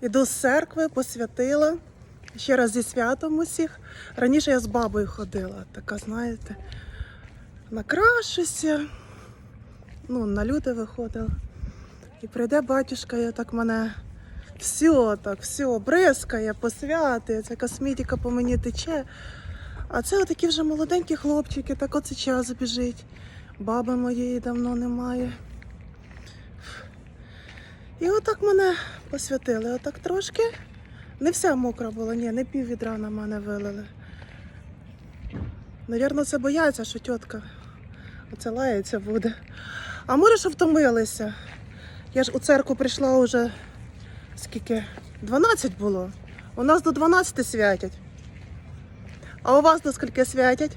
Іду з церкви, посвятила. Ще раз зі святом усіх. Раніше я з бабою ходила, така, знаєте, накрашуся. Ну, на люди виходила. І прийде батюшка, я так мене все так, все, бризкає, посвяти, ця косметика по мені тече. А це отакі вже молоденькі хлопчики, так оце час біжить. Баби моєї давно немає. І отак мене посвятили, отак трошки. Не вся мокра була, ні, не пів відра на мене вилили. Навірно, це бояться, що тітка оце лається буде. А може, що втомилися? Я ж у церкву прийшла уже скільки? 12 було. У нас до 12 святять. А у вас до скільки святять?